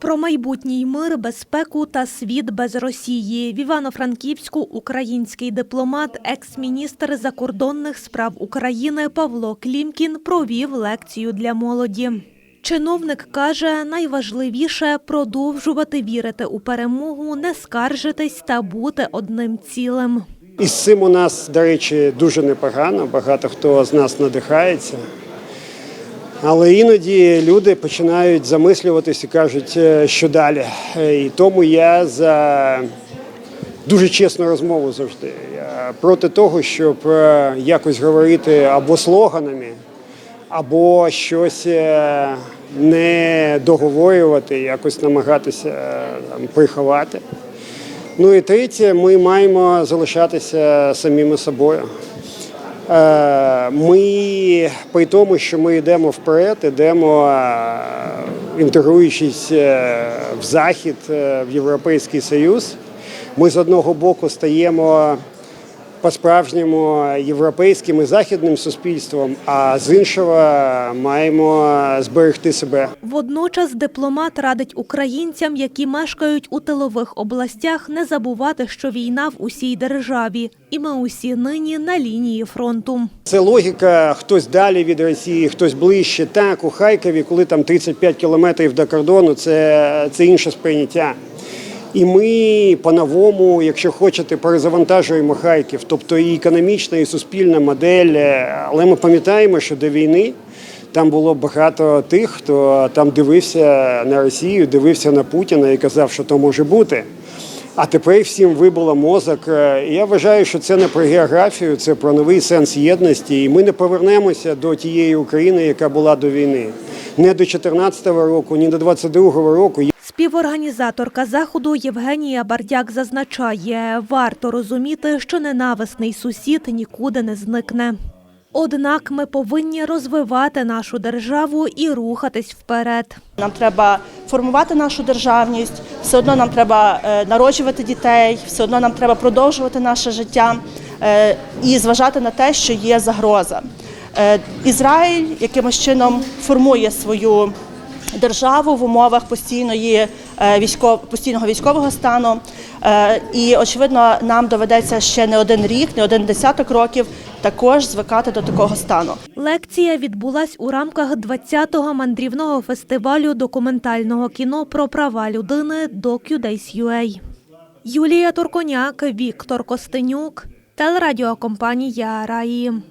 Про майбутній мир, безпеку та світ без Росії. В Івано-Франківську український дипломат, екс-міністр закордонних справ України Павло Клімкін провів лекцію для молоді. Чиновник каже, найважливіше продовжувати вірити у перемогу, не скаржитись та бути одним цілим. І з цим у нас, до речі, дуже непогано. Багато хто з нас надихається. Але іноді люди починають замислюватись і кажуть, е, що далі. Е, І тому я за дуже чесну розмову завжди. Я проти того, щоб е, якось говорити або слоганами, або щось не договорювати, якось намагатися там, приховати. Ну і третє, ми маємо залишатися самими собою. Е, При тому, що ми йдемо вперед, йдемо е, інтегруючись е, в Захід, е, в Європейський Союз. Ми з одного боку стаємо по-справжньому європейським і західним суспільством, а з іншого маємо зберегти себе. Водночас дипломат радить українцям, які мешкають у тилових областях, не забувати, що війна в усій державі, і ми усі нині на лінії фронту. Це логіка, хтось далі від Росії, хтось ближче. Так, у Харкові, коли там 35 кілометрів до кордону, це, це інше сприйняття. І ми по-новому, якщо хочете, перезавантажуємо Харків, тобто і економічна, і суспільна модель. Але ми пам'ятаємо, що до війни там було багато тих, хто там дивився на Росію, дивився на Путіна і казав, що то може бути. А тепер всім вибило мозок. Е, Я вважаю, що це не про географію, це про новий сенс єдності. І ми не повернемося до тієї України, яка була до війни. Не до 2014 року, ні до 2022 року. Співорганізаторка заходу Євгенія Бардяк зазначає, варто розуміти, що ненависний сусід нікуди не зникне. Однак ми повинні розвивати нашу державу і рухатись вперед. Нам треба формувати нашу державність, все одно нам треба е, народжувати дітей, все одно нам треба продовжувати наше життя е, і зважати на те, що є загроза. Е, Ізраїль якимось чином формує свою державу в умовах постійної е, військов, постійного військового стану. Е, І очевидно, нам доведеться ще не один рік, не один десяток років також звикати до такого стану. Лекція відбулась у рамках 20-го мандрівного фестивалю документального кіно про права людини DocuDays.ua. Юлія Турконяк, Віктор Костенюк, телерадіокомпанія Раї.